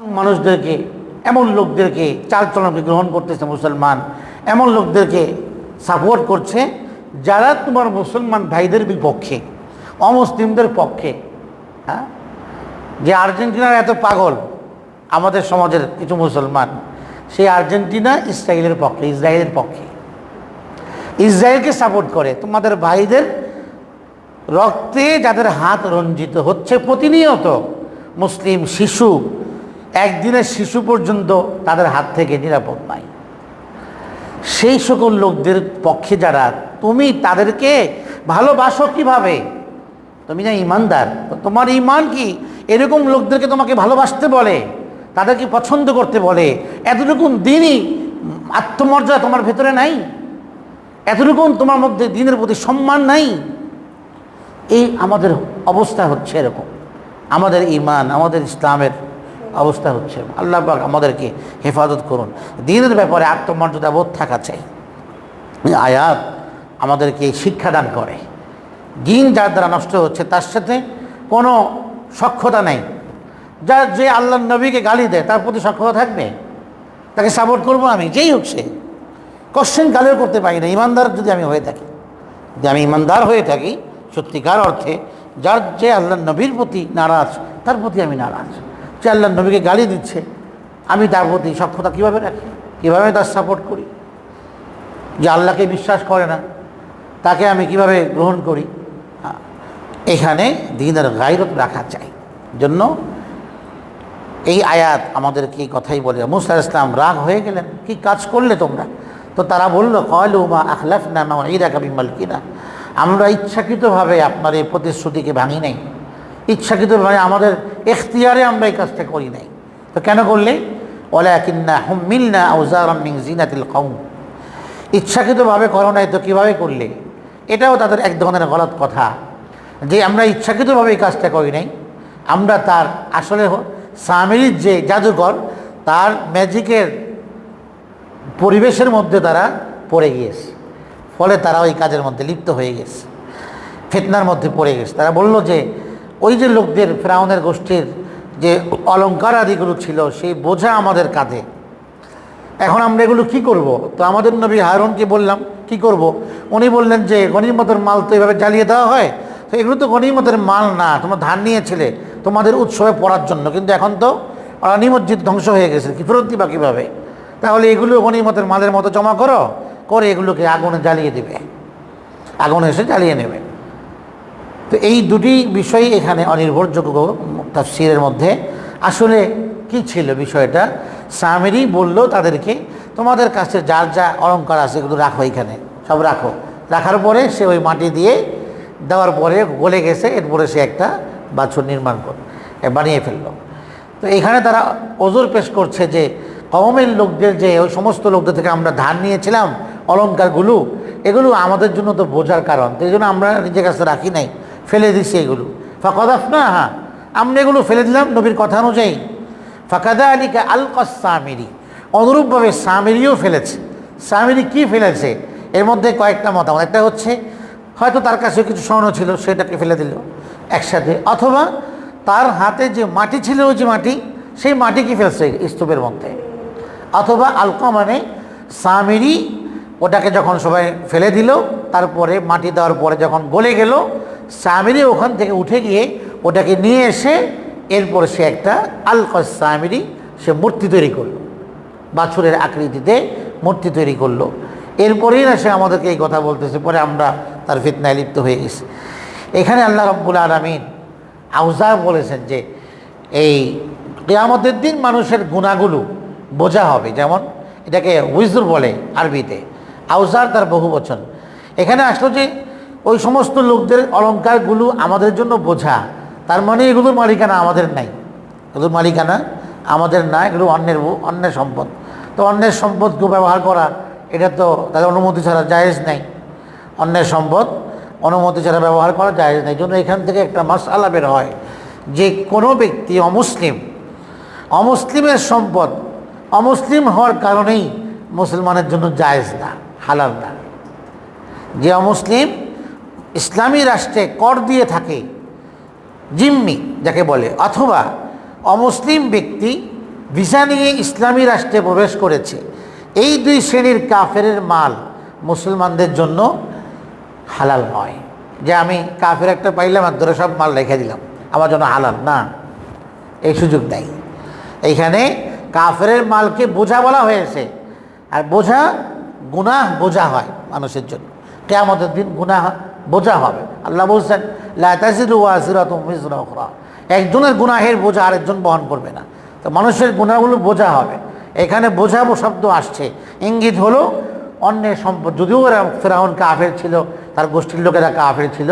মানুষদেরকে, এমন লোকদেরকে চালচলনকে গ্রহণ করতেছে মুসলমান, এমন লোকদেরকে সাপোর্ট করছে যারা তোমার মুসলমান ভাইদের বিপক্ষে, অমুসলিমদের পক্ষে হ্যাঁ? যে আর্জেন্টিনার এত পাগল, আমাদের সমাজের কিছু মুসলমান, সেই আর্জেন্টিনা ইসরায়েলের পক্ষে ইসরায়েলের পক্ষে। ইসরায়েলকে সাপোর্ট করে, তোমাদের ভাইদের রক্তে যাদের হাত রঞ্জিত হচ্ছে প্রতিনিয়ত, মুসলিম, শিশু একদিনের শিশু পর্যন্ত তাদের হাত থেকে নিরাপদ নাই। সেই সকল লোকদের পক্ষে যারা, তুমি তাদেরকে ভালোবাসো কীভাবে? তুমি না ইমানদার তোমার ইমান কি? এরকম লোকদেরকে তোমাকে ভালোবাসতে বলে, তাদেরকে পছন্দ করতে বলে এতটুকু দিনই আত্মমর্যাদা তোমার ভেতরে নাই? এতটুকু তোমার মধ্যে দিনের প্রতি সম্মান নাই? এই আমাদের অবস্থা হচ্ছে এরকম। আমাদের ইমান, আমাদের ইসলামের অবস্থা হচ্ছে। আল্লাহ পাক আমাদেরকে হেফাজত করুন। দিনের ব্যাপারে আত্মমর্যাদা বোধ থাকা চাই। আয়াত আমাদেরকে শিক্ষাদান করে। দিন যার দ্বারা নষ্ট হচ্ছে, তার সাথে কোনো সক্ষতা নেই। যার যে আল্লাহ নবীকে গালি দেয়, তার প্রতি সক্ষতা থাকবে? তাকে সাপোর্ট করব আমি, যেই হোক সে। কোশ্চেন গালিও করতে পারি না, ইমানদার যদি আমি হয়ে থাকি। যদি আমি ইমানদার হয়ে থাকি, সত্যিকার অর্থে যার যে আল্লাহ নবীর প্রতি নারাজ, তার প্রতি আমি নারাজ। যে আল্লাহ নবীকে গালি দিচ্ছে, আমি তার প্রতি সক্ষতা কীভাবে রাখি? কীভাবে তার সাপোর্ট করি? যে আল্লাহকে বিশ্বাস করে না, তাকে আমি কীভাবে গ্রহণ করি? এখানে দিনের গাইরত রাখা চাই। জন্য এই আয়াত আমাদেরকে এই কথাই বলে, মুসা ইসলাম রাগ হয়ে গেলেন, কি কাজ করলে তোমরা? তো তারা বলল কয়লু মা আখলাফ না মা ইরা কাবি মালকিনা। আমরা ইচ্ছাকৃতভাবে আপনার এই প্রতিশ্রুতিকে ভাঙি নাই। ইচ্ছাকৃতভাবে আমাদের এখতিয়ারে আমরা এই কাজটা করি নাই। তো কেন করলে? কিন্না ইচ্ছাকৃতভাবে করো নাই তো কীভাবে করলে? এটাও তাদের এক ধরনের গলত কথা যে আমরা ইচ্ছাকৃতভাবে এই কাজটা করি নাই। আমরা তার আসলে সামিরির যে জাদুঘর, তার ম্যাজিকের পরিবেশের মধ্যে তারা পড়ে গিয়েছে। ফলে তারা ওই কাজের মধ্যে লিপ্ত হয়ে গেছে। ফেতনার মধ্যে পড়ে গেছে। তারা বলল যে ওই যে লোকদের, ফ্রাউনের গোষ্ঠীর যে অলঙ্কার আদিগুলো ছিল, সেই বোঝা আমাদের কাঁধে। এখন আমরা এগুলো কি করব? তো আমাদের নবী হারুনকে বললাম, কি করব? উনি বললেন যে গণিমতের মাল তো এভাবে জ্বালিয়ে দেওয়া হয়, তো এগুলো তো গণিমতের মাল না, তোমরা ধান নিয়েছিলে, তোমাদের উৎসবে পড়ার জন্য। কিন্তু এখন তো নিমজ্জিত ধ্বংস হয়ে গেছে, কি ফেরত দিবা কীভাবে? তাহলে এগুলো গণিমতের মালের মতো জমা করো, করে এগুলোকে আগুনে জ্বালিয়ে দেবে। আগুনে এসে জ্বালিয়ে নেবে। তো এই দুটি বিষয় এখানে অনির্ভরযোগ্য তাফসিরের মধ্যে। আসলে কি ছিল বিষয়টা? সামেরি বলল তাদেরকে, তোমাদের কাছে যার যা অলঙ্কার আছে এগুলো রাখো এখানে, সব রাখো। রাখার পরে সে ওই মাটি দিয়ে দেওয়ার পরে গলে গেছে, এরপরে সে একটা বাছুর নির্মাণ কর, বানিয়ে ফেলল। তো এখানে তারা ওজোর পেশ করছে যে কমের লোকদের যে ওই সমস্ত লোকদের থেকে আমরা ধান নিয়েছিলাম অলঙ্কারগুলো এগুলো আমাদের জন্য তো বোঝার কারণ, তো এই জন্য আমরা নিজের কাছে রাখি নাই। ফেলে দিছি এগুলো। ফাঁকদাফ না হ্যাঁ আমরা এগুলো ফেলে দিলাম নবীর কথা অনুযায়ী। ফাঁকাদা আলীকে আল সামিরি, অনুরূপভাবে সামিরিও ফেলেছে। সামিরি কি ফেলেছে? এর মধ্যে কয়েকটা মতামত। একটা হচ্ছে, হয়তো তার কাছে কিছু স্বর্ণ ছিল, সেটাকে ফেলে দিল একসাথে। অথবা তার হাতে যে মাটি ছিল, ওই যে মাটি, সেই মাটি কি ফেলছে স্তূপের মধ্যে? অথবা আলকা মানে সামিরি, ওটাকে যখন সবাই ফেলে দিল, তারপরে মাটি দেওয়ার পরে যখন গলে গেল সামিরি ওখান থেকে উঠে গিয়ে ওটাকে নিয়ে এসে এরপরে সে একটা আলকা সামিরি সে মূর্তি তৈরি করল। বাছুরের আকৃতিতে মূর্তি তৈরি করল। এরপরেই না সে আমাদেরকে এই কথা বলতেছে, পরে আমরা তার ফিতনায় লিপ্ত হয়ে গেছি। এখানে আল্লাহ রব্বুল আলমিন আউজা বলেছেন যে এই কেয়ামতের দিন মানুষের গুণাগুলো বোঝা হবে। যেমন এটাকে উইজুর বলে আরবিতে। আউজার তার বহু বচন এখানে আসলো যে ওই সমস্ত লোকদের অলঙ্কারগুলো আমাদের জন্য বোঝা। তার মানে এগুলোর মালিকানা আমাদের নাই। এগুলোর মালিকানা আমাদের না এগুলো অন্যের অন্যের সম্পদ। তো অন্যের সম্পদকে ব্যবহার করা, এটা তো তাদের অনুমতি ছাড়া জায়েজ নেই। অন্যের সম্পদ অনুমতি ছাড়া ব্যবহার করা জায়েজ নেই। জন্য এখান থেকে একটা মশালা বের হয় যে কোনো ব্যক্তি অমুসলিম, অমুসলিমের সম্পদ অমুসলিম হওয়ার কারণেই মুসলমানের জন্য জায়েজ না, হালাল না। যে অমুসলিম ইসলামী রাষ্ট্রে কর দিয়ে থাকে জিম্মি, যাকে বলে, অথবা অমুসলিম ব্যক্তি ভিসা নিয়ে ইসলামী রাষ্ট্রে প্রবেশ করেছে। এই দুই শ্রেণির কাফেরের মাল মুসলমানদের জন্য হালাল নয়। যে আমি কাফের একটা পাইলাম আর ধরে সব মাল রেখে দিলাম, আমার জন্য হালাল, না। এই সুযোগ নেই। এইখানে কাফেরের মালকে বোঝা বলা হয়েছে। আর বোঝা, গুনাহ বোঝা হয় মানুষের জন্য। কেয়ামতের দিন গুনাহ বোঝা হবে। আল্লাহ বলছেন একজনের গুনাহের বোঝা আরেকজন বহন করবে না। তো মানুষের গুনাহগুলো বোঝা হবে। এখানে বোঝাবো শব্দ আসছে। ইঙ্গিত হলো, অন্যের সম্পদ যদিও ওরা ফেরাউন কাফের ছিল, তার গোষ্ঠীর লোকেরা কাফের ছিল,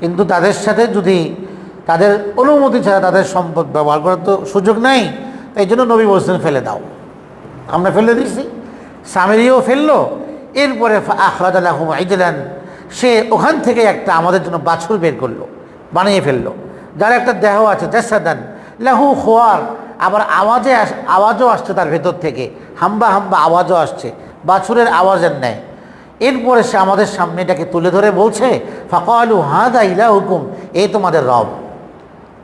কিন্তু তাদের সাথে যদি তাদের অনুমতি ছাড়া তাদের সম্পদ ব্যবহার করার তো সুযোগ নেই এই জন্য নবী বলছেন, ফেলে দাও। আমরা ফেলে দিচ্ছি সামেরিও ফেলল। এরপরে আখরাজালাহুম আইজলান সে ওখান থেকে একটা আমাদের জন্য বাছুর বের করল, বানিয়ে ফেলল। যার একটা দেহ আছে, জাসাদান, লাহু খোয়ার, আবার আওয়াজে আওয়াজও আসছে তার ভেতর থেকে, হাম্বা হাম্বা আওয়াজও আসছে, বাছুরের আওয়াজের নেয় এরপরে সে আমাদের সামনে এটাকে তুলে ধরে বলছে, ফাঁকালু হাদা ইলা হুকুম এই তোমাদের রব।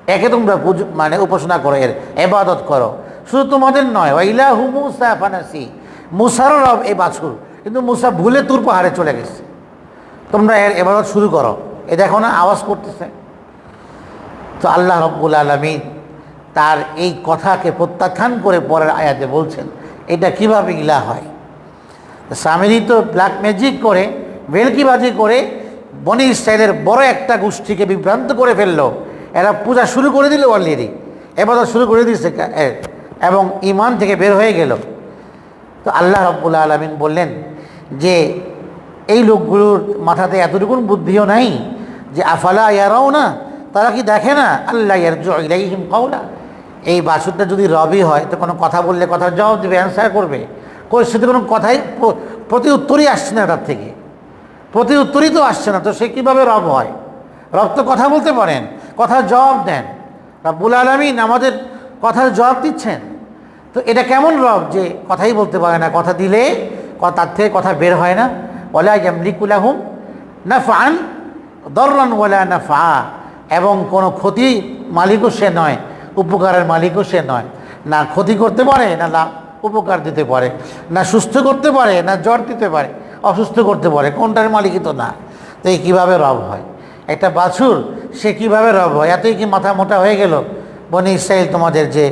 একে তোমরা মানে উপাসনা করো, এর এবাদত করো। শুধু তোমাদের নয় হু মুসা ফানাসি মুসারও রব এ বাছুর। কিন্তু মুসা ভুলে তুর পাহাড়ে চলে গেছে। তোমরা এর এবাদত শুরু করো। এ দেখো না, আওয়াজ করতেছে। তো আল্লাহ রব্বুল আলমী তার এই কথাকে প্রত্যাখ্যান করে পরের আয়াতে বলছেন, এটা কীভাবে ইলা হয়? স্বামীরই তো ব্ল্যাক ম্যাজিক করে, ভেলকিবাজি করে, বনি ইসরায়েলের বড় একটা গোষ্ঠীকে বিভ্রান্ত করে ফেলল। এরা পূজা শুরু করে দিল অলরেডি এবার শুরু করে দিয়েছে এবং ইমান থেকে বের হয়ে গেল। তো আল্লাহ রব্বুল আলমিন বললেন যে এই লোকগুলোর মাথাতে এতটুকুন বুদ্ধিও নাই যে আফালা ইয়ারাও না তারা কি দেখে না? আল্লাহ ইয়ারহিম কাউলা এই বাসুরটা যদি রবি হয়, তো কোনো কথা বললে কথার জবাব দেবে অ্যান্সার করবে। সেটা কোনো কথাই প্রতি উত্তরই আসছে না তার থেকে। প্রতি উত্তরই তো আসছে না, তো সে কীভাবে রব হয়? রব তো কথা বলতে পারেন, কথার জবাব দেন। রব্বুল আলমিন আমাদের কথার জবাব দিচ্ছেন। তো এটা কেমন রব যে কথাই বলতে পারে না? কথা দিলে তার থেকে কথা বের হয় না। এবং কোনো ক্ষতি মালিকও সে নয়, উপকারের মালিকও সে নয়। না ক্ষতি করতে পারে, না লাভ, উপকার দিতে পারে। না সুস্থ করতে পারে, না জ্বর দিতে পারে, অসুস্থ করতে পারে, কোনটার মালিকই তো না। তো এই কীভাবে রব হয়? একটা বাছুর, সে কীভাবে রব হয়? এতই কি মাথা মোটা হয়ে গেল? বনি ইসরায়েল তোমাদের যে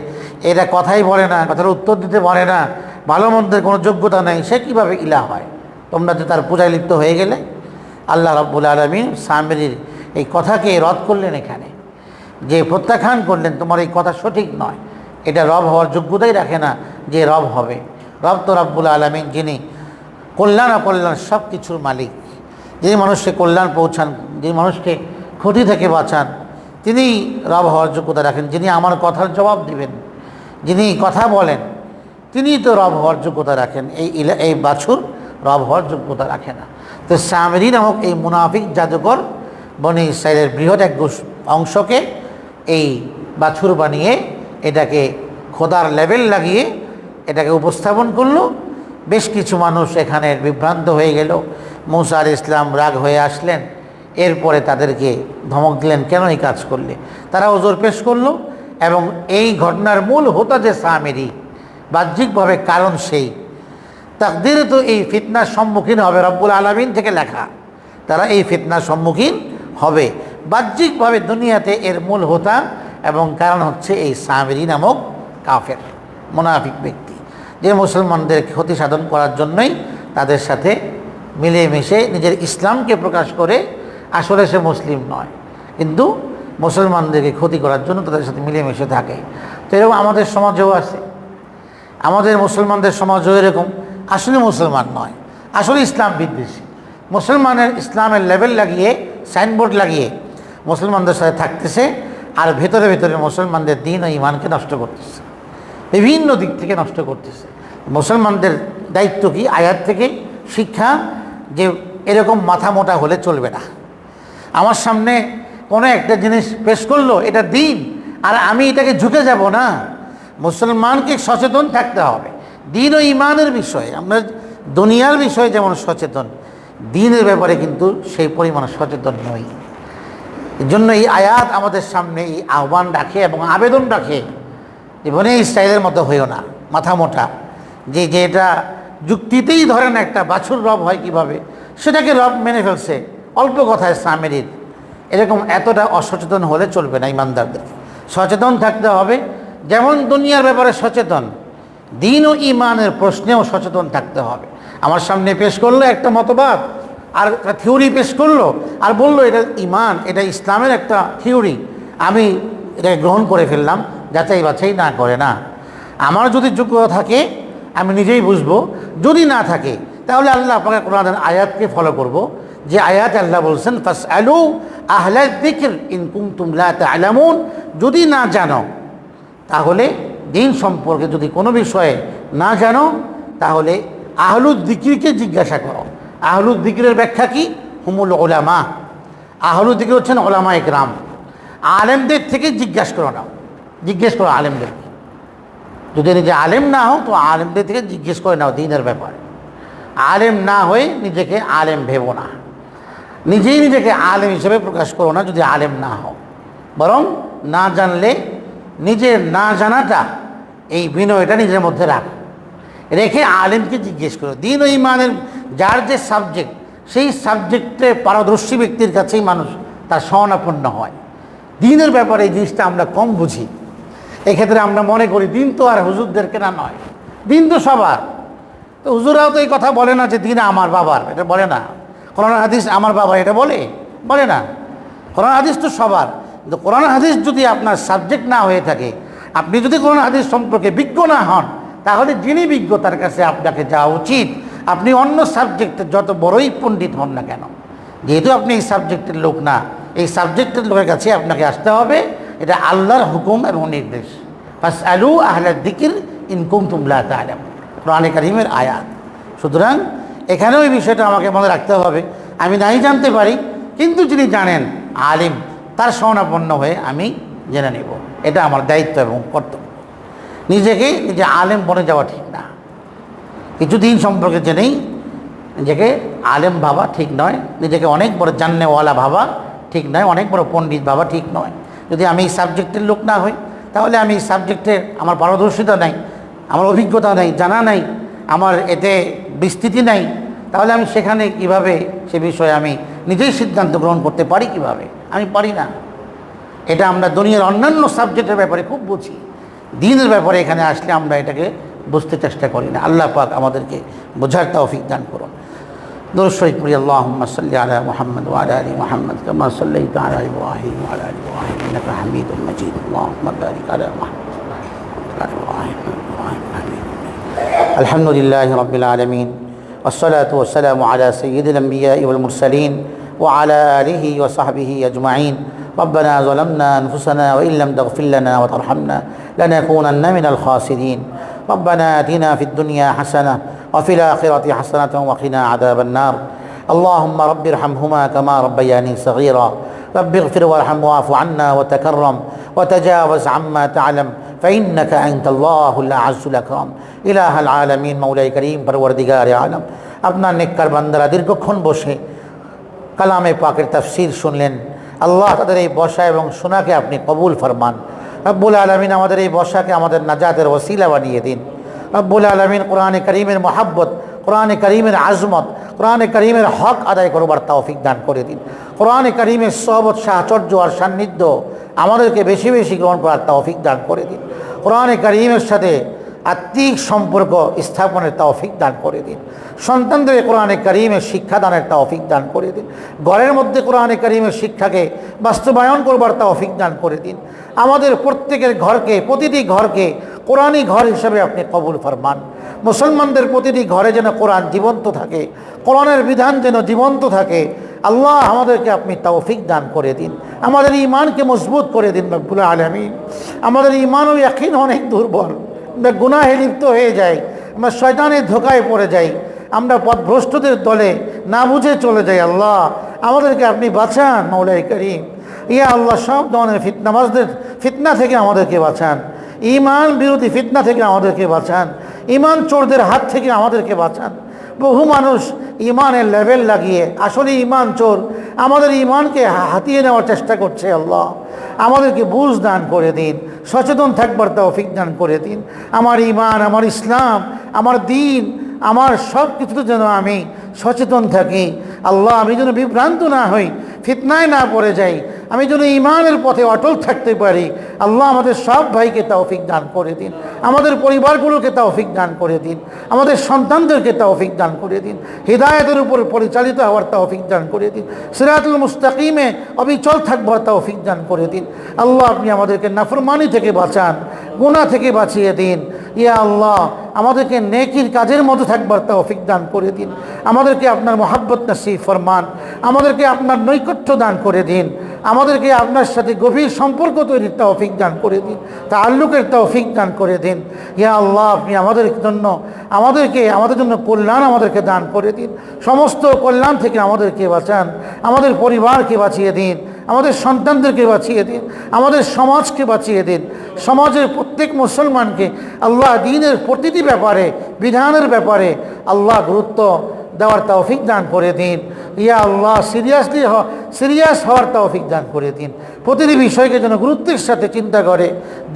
এরা কথাই বলে না, কথার উত্তর দিতে পারে না, ভালো মন্দের কোনো যোগ্যতা নেই, সে কীভাবে ইলা হয়? তোমরা যে তার পূজায় লিপ্ত হয়ে গেলে, আল্লাহ রব্বুল আলমী সামেরির এই কথাকে রদ করলেন এখানে। যে প্রত্যাখ্যান করলেন, তোমার এই কথা সঠিক নয়। এটা রব হওয়ার যোগ্যতাই রাখে না যে রব হবে। রব তো রব্বুল আলমিন, যিনি কল্যাণ অকল্যাণ সব কিছুর মালিক। যিনি মানুষকে কল্যাণ পৌঁছান, যিনি মানুষকে ক্ষতি থেকে বাঁচান, তিনি রব হওয়ার যোগ্যতা রাখেন। যিনি আমার কথার জবাব দিবেন, যিনি কথা বলেন, তিনি তো রব হওয়ার যোগ্যতা রাখেন। এই এই বাছুর রব হওয়ার যোগ্যতা রাখে না। তো সামেরি নামক এই মুনাফিক জাদুকর বনি ইসরায়েলের বৃহৎ এক অংশকে এই বাছুর বানিয়ে এটাকে খোদার লেভেল লাগিয়ে এটাকে উপস্থাপন করল। বেশ কিছু মানুষ এখানে বিভ্রান্ত হয়ে গেল। মৌসা আল ইসলাম রাগ হয়ে আসলেন। এরপরে তাদেরকে ধমক দিলেন, কেন এই কাজ করলে? তারা ওজোর পেশ করল এবং এই ঘটনার মূল হোতা যে সামেরি। বাহ্যিকভাবে কারণ সেই। তাকদির তো এই ফিতনার সম্মুখীন হবে রব্বুল আলমিন থেকে লেখা। তারা এই ফিতনার সম্মুখীন হবে। বাহ্যিকভাবে দুনিয়াতে এর মূল হোতা এবং কারণ হচ্ছে এই সামেরি নামক কাফের, মোনাফিক ব্যক্তি। যে মুসলমানদের ক্ষতি সাধন করার জন্যই তাদের সাথে মিলেমিশে নিজের ইসলামকে প্রকাশ করে আসলে সে মুসলিম নয়। কিন্তু মুসলমানদেরকে ক্ষতি করার জন্য তাদের সাথে মিলেমিশে থাকে। তো এরকম আমাদের সমাজেও আছে। আমাদের মুসলমানদের সমাজও এরকম। আসলে মুসলমান নয়। আসলে ইসলাম বিদ্বেষী। মুসলমানের ইসলামের লেভেল লাগিয়ে সাইনবোর্ড লাগিয়ে মুসলমানদের সাথে থাকতেছে আর ভেতরে ভেতরে মুসলমানদের দিন ও ইমানকে নষ্ট করতেছে। বিভিন্ন দিক থেকে নষ্ট করতেছে। মুসলমানদের দায়িত্ব কি? আয়াত থেকে শিক্ষা যে এরকম মাথা মোটা হলে চলবে না। আমার সামনে কোনো একটা জিনিস পেশ করল, এটা দিন। আর আমি এটাকে ঝুঁকে যাব না। মুসলমানকে সচেতন থাকতে হবে। দিন ও ইমানের বিষয়ে, আমরা দুনিয়ার বিষয়ে যেমন সচেতন, দিনের ব্যাপারে কিন্তু সেই পরিমাণ সচেতন নই। এর জন্য এই আয়াত আমাদের সামনে এই আহ্বান রাখে এবং আবেদন রাখে জীবনে স্টাইলের মতো হইও না, মাথা মোটা। যে যে এটা যুক্তিতেই ধরেন একটা বাছুর রব হয় কীভাবে, সেটাকে রব মেনে ফেলছে, অল্প কথায় স্বামীর ঈদ এরকম এতটা অসচেতন হলে চলবে না ইমানদারদের। সচেতন থাকতে হবে, যেমন দুনিয়ার ব্যাপারে সচেতন দিন ও ইমানের প্রশ্নেও সচেতন থাকতে হবে। আমার সামনে পেশ করল একটা মতবাদ, আর একটা থিওরি পেশ করল, আর বলল, এটা ইমান এটা ইসলামের একটা থিওরি। আমি এটা গ্রহণ করে ফেললাম যাচাই বাছাই না করে না। আমার যদি যোগ্যতা থাকে, আমি নিজেই বুঝব। যদি না থাকে, তাহলে আল্লাহ আপনাকে কোরআনের আয়াতকে ফলো করব। যে আয়াত আল্লাহ বলছেন ফাস আলু আহলা দিকির ইনকুম তুমলা আলামুন যদি না জানো, তাহলে দিন সম্পর্কে যদি কোনো বিষয়ে না জানো, তাহলে আহলুদ দিকিরকে জিজ্ঞাসা করো। আহলুদ দিকিরের ব্যাখ্যা কি? হুমুল ওলামা আহলুদ দিকির হচ্ছেন ওলামা একরাম। আলেমদের থেকে জিজ্ঞাসা করো নাও জিজ্ঞেস করো আলেমদের। যদি নিজে আলেম না হও, তো আলেমদের থেকে জিজ্ঞেস করে নাও দিনের ব্যাপারে। আলেম না হয়ে নিজেকে আলেম ভেবো না। নিজেই নিজেকে আলেম হিসেবে প্রকাশ করো না যদি আলেম না হও। বরং না জানলে নিজের না জানাটা, এই বিনয়টা নিজের মধ্যে রাখ। রেখে আলেমকে জিজ্ঞেস করো। দিন ও ইমানের যার যে সাবজেক্ট সেই সাবজেক্টে পারদর্শী ব্যক্তির কাছেই মানুষ তার শরণাপন্ন হয়। দিনের ব্যাপারে এই জিনিসটা আমরা কম বুঝি। এক্ষেত্রে আমরা মনে করি, দিন তো আর হুজুরদের কেনা নয়। দিন তো সবার। তো হুজুরাও তো এই কথা বলে না যে দিন আমার বাবার, এটা বলে না। কোরআন হাদিস আমার বাবা এটা বলে? বলে না। কোরআন হাদিস তো সবার। কিন্তু কোরআন হাদিস যদি আপনার সাবজেক্ট না হয়ে থাকে, আপনি যদি কোরআন হাদিস সম্পর্কে বিজ্ঞ না হন, তাহলে যিনি বিজ্ঞ তার কাছে আপনাকে যাওয়া উচিত। আপনি অন্য সাবজেক্টের যত বড়ই পণ্ডিত হন না কেন। যেহেতু আপনি এই সাবজেক্টের লোক না, এই সাবজেক্টের লোকের কাছে আপনাকে আসতে হবে। এটা আল্লাহর হুকুম এবং নির্দেশ। বাস আলু আহলাদ দিকির ইনকুম তুমলা তালাম কোরআনে কারিমের আয়াত। সুতরাং এখানেও এই বিষয়টা আমাকে মনে রাখতে হবে। আমি নাই জানতে পারি, কিন্তু যিনি জানেন, আলিম তার শরণাপন্ন হয়ে আমি জেনে নেব। এটা আমার দায়িত্ব এবং কর্তব্য। নিজেকে নিজে আলেম বনে যাওয়া ঠিক না। কিছু দিন সম্পর্কে জেনেই নিজেকে আলেম ভাবা ঠিক নয়। নিজেকে অনেক বড় জান্নেওয়ালা ভাবা ঠিক নয়। অনেক বড় পণ্ডিত ভাবা ঠিক নয়। যদি আমি এই সাবজেক্টের লোক না হই, তাহলে আমি এই সাবজেক্টের আমার পারদর্শিতা নাই, আমার অভিজ্ঞতা নাই, জানা নাই, আমার এতে বিস্তৃতি নাই, তাহলে আমি সেখানে কীভাবে সে বিষয়ে আমি নিজেই সিদ্ধান্ত গ্রহণ করতে পারি কীভাবে? আমি পারি না এটা আমরা দুনিয়ার অন্যান্য সাবজেক্টের ব্যাপারে খুব বুঝি দিনের ব্যাপারে এখানে আসলে আমরা এটাকে বুঝতে চেষ্টা করি না আল্লাহ পাক আমাদেরকে বোঝার তৌফিক দান করুন দরুদ করি আল্লাহুম্মা সাল্লি আলা মুহাম্মদ ওয়া আলা আলি মুহাম্মদ কামা সাল্লাইতা আলা ইব্রাহিম ওয়া আলা আলি ইব্রাহিম ইন্নাকা হামিদুম মাজিদ আল্লাহুম্মা বারিক আলা মুহাম্মদ ওয়া আলা ইব্রাহিম ইন্নাকা হামিদুম মাজিদ الحمد لله رب العالمين والصلاة والسلام على سيد الأنبياء والمرسلين وعلى آله وصحبه أجمعين ربنا ظلمنا أنفسنا وإن لم تغفر لنا وترحمنا لنكونن من الخاسرين ربنا آتنا في الدنيا حسنة وفي الآخرة حسنة وقنا عذاب النار اللهم رب ارحمهما كما ربياني صغيرا رب اغفر وارحم واعف عنا وتكرم وتجاوز عما تعلم فإنك أنت الله الأعز الأكرم إله العالمين مولاي كريم পরবর্তীগার আলম আপনার নেককার বান্দারা দীর্ঘক্ষণ বসে কালামে পাকের তাফসির শুনলেন। আল্লাহ তাদের এই বসা এবং শোনাকে আপনি কবুল ফরমান। রব্বুল আলমিন আমাদের এই বসাকে আমাদের নাজাতের ওসিলা বানিয়ে দিন। রব্বুল আলমিন কোরআনে করিমের মহাব্বত, কোরআনে করিমের আজমত, কোরআনে করিমের হক আদায় করবার তৌফিক দান করে দিন। কোরআনে করিমের সহবত, সাহচর্য আর সান্নিধ্য আমাদেরকে বেশি বেশি গ্রহণ করার তৌফিক দান করে দিন। কোরআনে করিমের সাথে আত্মিক সম্পর্ক স্থাপনের তৌফিক দান করে দিন। সন্তানদের কোরআনে করিমের শিক্ষাদানের তৌফিক দান করে দিন। ঘরের মধ্যে কোরআনে করিমের শিক্ষাকে বাস্তবায়ন করবার তৌফিক দান করে দিন। আমাদের প্রত্যেকের ঘরকে, প্রতিটি ঘরকে কোরআনই ঘর হিসেবে আপনি কবুল ফরমান। মুসলমানদের প্রতিটি ঘরে যেন কোরআন জীবন্ত থাকে, কোরআনের বিধান যেন জীবন্ত থাকে, আল্লাহ আমাদেরকে আপনি তৌফিক দান করে দিন। আমাদের ইমানকে মজবুত করে দিন রব্বুল আলমিন। আমাদের ইমানও একই অনেক দুর্বল। আমরা গুনাহে লিপ্ত হয়ে যাই, আমরা শয়তানের ধোকায় পড়ে যাই, আমরা পথভ্রষ্টদের দলে না বুঝে চলে যাই আল্লাহ। আমাদেরকে আপনি বাঁচান মৌলাই করিম। ইয়া আল্লাহ, সব ধরনের ফিতনামাজদের ফিতনা থেকে আমাদেরকে বাঁচান। ইমান বিরোধী ফিতনা থেকে আমাদেরকে বাঁচান। ইমান চোরদের হাত থেকে আমাদেরকে বাঁচান। বহু মানুষ ইমানের লেভেল লাগিয়ে, আসলে ইমান চোর, আমাদের ইমানকে হাতিয়ে নেওয়ার চেষ্টা করছে আল্লাহ। আমাদেরকে বুঝ দান করে দিন, সচেতন থাকবার তৌফিক দান করে দিন। আমার ইমান, আমার ইসলাম, আমার দিন, আমার সব কিছুতে যেন আমি সচেতন থাকি। আল্লাহ, আমি যেন বিভ্রান্ত না হই ফিতনায় না পড়ে যাই, আমি যেন ইমানের পথে অটল থাকতে পারি। আল্লাহ আমাদের সব ভাইকে তৌফিক দান করে দিন, আমাদের পরিবারগুলোকে তৌফিক দান করে দিন, আমাদের সন্তানদেরকে তৌফিক দান করে দিন, হৃদায়তের উপর পরিচালিত হওয়ার তৌফিক দান করে দিন, সিরাতুল মুস্তাকিমে অবিচল থাকবার তৌফিক দান করে দিন। আল্লাহ, আপনি আমাদেরকে নাফরমানি থেকে বাঁচান গুণা থেকে বাঁচিয়ে দিন। ইয়া আল্লাহ, আমাদেরকে নেকির কাজের মধ্যে থাকবার তৌফিক দান করে দিন। আমাদেরকে আপনার মোহাব্বত নাসিব ফরমান, আমাদেরকে আপনার নৈকট্য দান করে দিন। আমাদেরকে আপনার সাথে গভীর সম্পর্ক তৈরির তৌফিক দান করে দিন। তাল্লুকের তৌফিক দান করে দিন। ইয়া আল্লাহ, আপনি আমাদের জন্য, আমাদেরকে, আমাদের জন্য কল্যাণ আমাদেরকে দান করে দিন। সমস্ত কল্যাণ থেকে আমাদেরকে বাঁচান। আমাদের পরিবারকে বাঁচিয়ে দিন। আমাদের সন্তানদেরকে বাঁচিয়ে দিন। আমাদের সমাজকে বাঁচিয়ে দিন। সমাজের প্রত্যেক মুসলমানকে আল্লাহ দিনের প্রতিটি ব্যাপারে, বিধানের ব্যাপারে আল্লাহ গুরুত্ব দেওয়ার তৌফিক দান করে দিন। ইয়া আল্লাহ, সিরিয়াসলি সিরিয়াস হওয়ার তৌফিক দান করে দিন। প্রতিটি বিষয়কে যেন গুরুত্বের সাথে চিন্তা করে,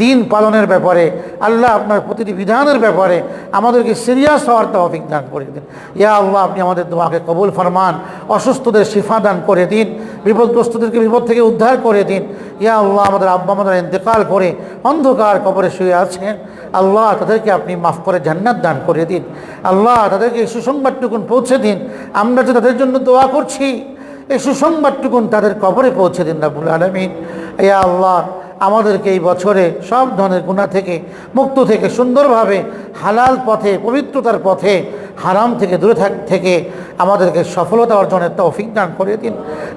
দিন পালনের ব্যাপারে, আল্লাহ আপনার প্রতিটি বিধানের ব্যাপারে আমাদেরকে সিরিয়াস হওয়ার তৌফিক দান করে দিন। ইয়া আল্লাহ, আপনি আমাদের দোয়াকে কবুল ফরমান, অসুস্থদের শিফা দান করে দিন। বিপদগ্রস্তদেরকে বিপদ থেকে উদ্ধার করে দিন। ইয়া আল্লাহ, আমাদের আব্বা আমাদের ইন্তেকাল করে, অন্ধকার কবরে শুয়ে আছেন। আল্লাহ, তাদেরকে আপনি মাফ করে জান্নাত দান করে দিন। আল্লাহ, তাদেরকে এই সুসংবাদটুকুন পৌঁছে দিন। আমরা যে তাদের জন্য দোয়া করছি, এই সুসংবাদটুকুন তাদের কবরে পৌঁছে দিন রাবুল আলমিন। ইয়া আল্লাহ আমাদেরকে এই বছরে সব ধরনের গুণা থেকে মুক্ত থেকে সুন্দরভাবে হালাল পথে, পবিত্রতার পথে, হারাম থেকে দূরে থাক, থেকে আমাদেরকে সফলতা অর্জনের তৌফিক দান করে দিন।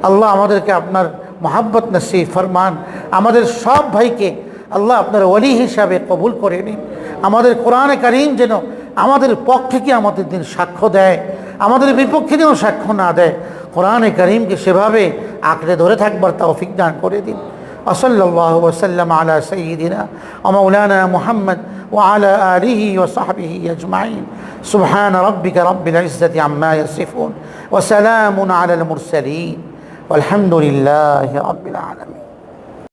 আল্লাহ আমাদেরকে আপনার মোহাব্বত নসি ফরমান। আমাদের সব ভাইকে আল্লাহ আপনার ওলি হিসাবে কবুল করে নিন। আমাদের কোরআনে কারিম যেন আমাদের পক্ষে কি আমাদের দিন সাক্ষ্য দেয়, আমাদের বিপক্ষে যেন সাক্ষ্য না দেয়, কোরআনে করিমকে সেভাবে আঁকড়ে ধরে থাকবার তৌফিক দান করে দিন। وصلى الله وسلم على سيدنا ومولانا محمد وعلى آله وصحبه أجمعين. سبحان ربك رب العزة عما يصفون وسلام على المرسلين. والحمد لله رب العالمين.